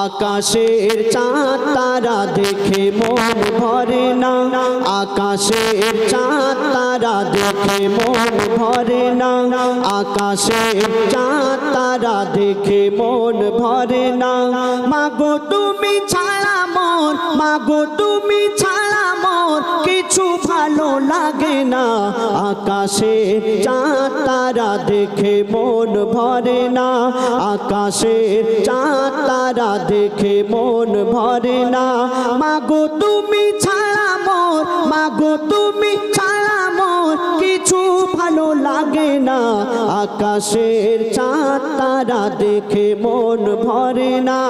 আকাশের চাঁদ তারা দেখে মন ভরে না। আকাশের চাঁদ তারা দেখে মন ভরে না। আকাশের চাঁদ তারা দেখে মন ভরে না। মাগো তুমি ছাড়া মন, মাগো তুমি ছাড়া কিছু ভালো লাগে না। আকাশে চাঁদ, তারা দেখে মন ভরে না। আকাশে চাঁদ, তারা দেখে মন ভরে না। মাগো, তুমি ছাড়া মোর, মাগো, তুমি ছাড়া মোর কিছু ভালো লাগে না। আকাশের চাঁদ, তারা দেখে মন ভরে না।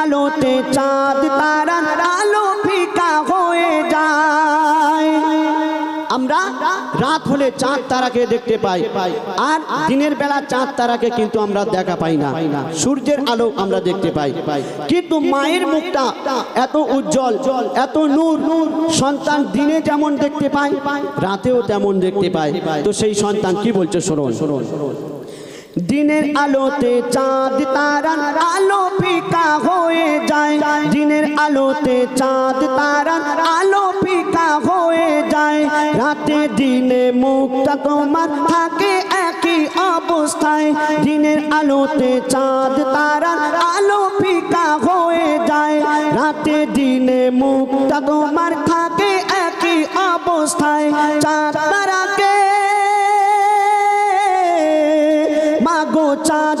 আলোতে চাঁদ তারার আলো ফিকা হয়ে যায়। আমরা রাত হলে চাঁদ তারাকে দেখতে পাই, আর দিনের বেলা চাঁদ তারাকে কিন্তু আমরা দেখা পাই না। সূর্যের আলো আমরা দেখতে পাই। কিন্তু মায়ের মুখটা এত উজ্জ্বল, এত নূর, সন্তান দিনে যেমন দেখতে পায়, রাতেও তেমন দেখতে পায়। তো সেই সন্তান কি বলছে, শুনুন। শুনুন দিনের আলোতে চাঁদ তারার আলো ফিকা হয়ে যায়। দিনের আলোতে চাঁদ তারার আলো ফিকা হয়ে যায়। রাতে দিনে মুখটা তোমার থাকে একই অবস্থায়। দিনের আলোতে চাঁদ তারার আলো ফিকা হয়ে যায়। রাতে দিনে মুখটা তোমার থাকে একই অবস্থায়। চাঁদ, তারাকে মাগো চাঁদ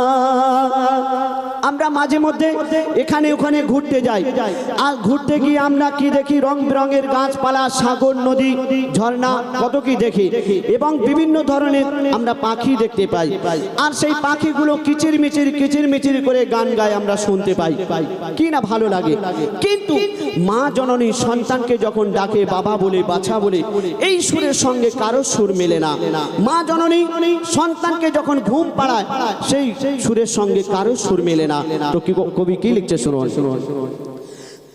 আমরা মাঝে মধ্যে এখানে ওখানে ঘুরতে যাই। আর ঘুরতে গিয়ে আমরা কি দেখি? রং বেরঙের গাছপালা, সাগর, নদী, ঝর্ণা, কত কি দেখি? এবং বিভিন্ন ধরনের আমরা পাখি দেখতে পাই। আর সেই পাখিগুলো কিচির মিচির কিচির মিচির করে গান গায় আমরা শুনতে পাই। কি না ভালো লাগে? কিন্তু মা জননী সন্তানকে যখন ডাকে, বাবা বলে, বাছা বলে, এই সুরের সঙ্গে কারও সুর মেলে না। মা জননী সন্তানকে যখন ঘুম পাড়ায়, সেই সুরের সঙ্গে কারও সুর মেলে না। তো কবি কি লিখছে? শুনুন শুনুন।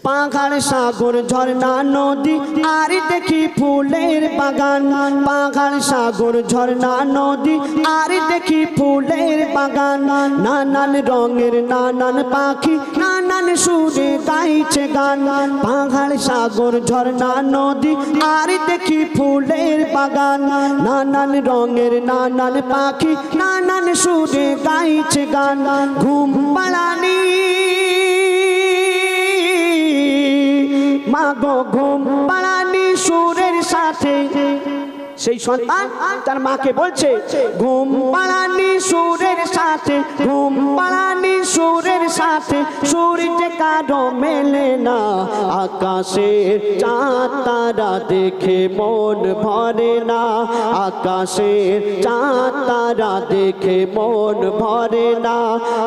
পাখাড় সাগর ঝর্ণা নদী আর দেখি ফুলের বাগান। পাখাড় সাগর ঝর্ণা নদী আর দেখি ফুলের বাগান। নানান রঙের নানান পাখি নানান সুরে গাইছে গান। পাহাড়, সাগর, ঝর্ণা, নদী, আর দেখি ফুলের বাগান। নানান রঙের নানান পাখি, নানান সুরে গাইছে গান। ঘুম পাড়ানি। মাগো, ঘুম পাড়ানি সুরের সাথে। সেই সন্তান তার মাকে বলছে, ঘুম পাড়ানি সুরের সাথে, ঘুম পাড়ানি সুরের সাথে সূর্য কারও মেলে না। আকাশের চাঁদ তারা দেখে মন ভরে না। আকাশের চাঁদ তারা দেখে মন ভরে না।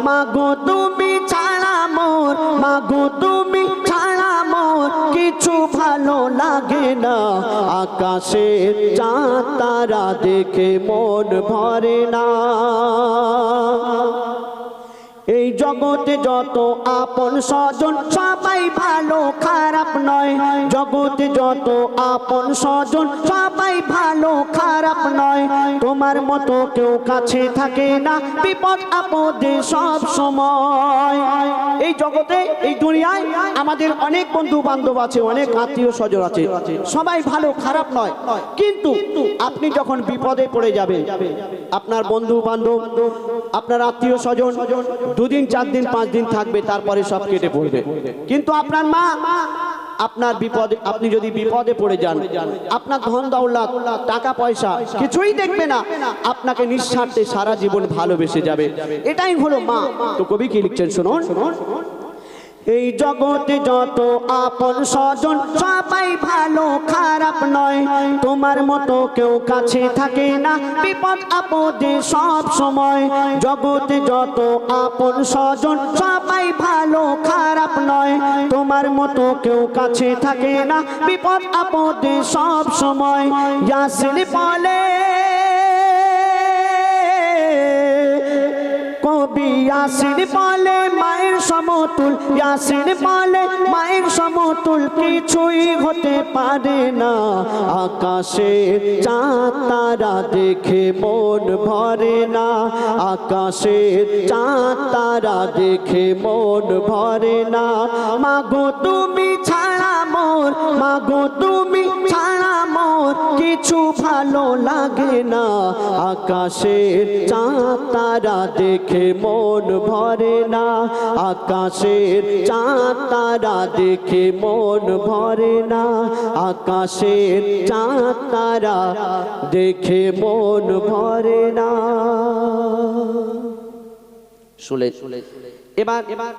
মাগো তুমি ছাড়া মোর, মাগো তুমি কিছু ভালো লাগে না। আকাশে চাঁদ তারা দেখে মন ভরে না। জগতে যত আপন স্বজন, সবাই ভালো, খারাপ নয়। জগতে যত আপন স্বজন, সবাই ভালো, খারাপ নয়। তোমার মতো কেউ কাছে থাকে না, বিপদ আপদে সব সময়। এই জগতে, এই দুনিয়ায় আমাদের অনেক বন্ধু বান্ধব আছে, অনেক আত্মীয় স্বজন আছে। সবাই ভালো, খারাপ নয়। কিন্তু আপনি যখন বিপদে পড়ে যাবেন, আপনার বন্ধু বান্ধব আপনার আত্মীয় স্বজন, দুদিন চার দিন, পাঁচ দিন থাকবে, তারপরে সব কেটে পড়বে। কিন্তু আপনার মা, আপনার বিপদে, আপনি যদি বিপদে পড়ে যান, আপনার ধন দৌলত, টাকা পয়সা, কিছুই দেখবে না। আপনাকে নিঃস্বার্থে সারা জীবন ভালোবেসে যাবে। এটাই হলো মা। তো কবি কি লিখছেন শুনুন? এই জগতে যত আপন স্বজন, সবাই ভালো খারাপ নয়। তোমার মতো কেউ কাছে থাকে না। বিপদ আপদে সব সময়। জগতে যত আপন স্বজন, সবাই ভালো, খারাপ নয়। তোমার মতো কেউ কাছে থাকে না। বিপদ আপদে সব সময়। ইয়াসিন বলে, কবি ইয়াসিন বলে মায়ের সমতুল, ইয়াসিন বলে মায়ের সমতুল, কিছুই হতে পারে না। আকাশে চাঁদ, তারা দেখে মন ভরে না। আকাশে চাঁদ, তারা দেখে মন ভরে না। মাগো তুমি ছাড়া মোর, মাগো তুমি ছাড়া কিছু ভালো লাগে না। আকাশের চাঁদ তারা দেখে মন ভরে না। আকাশের চাঁদ তারা দেখে মন ভরে না। আকাশের চাঁদ তারা দেখে মন ভরে না। শুলে এবার এবার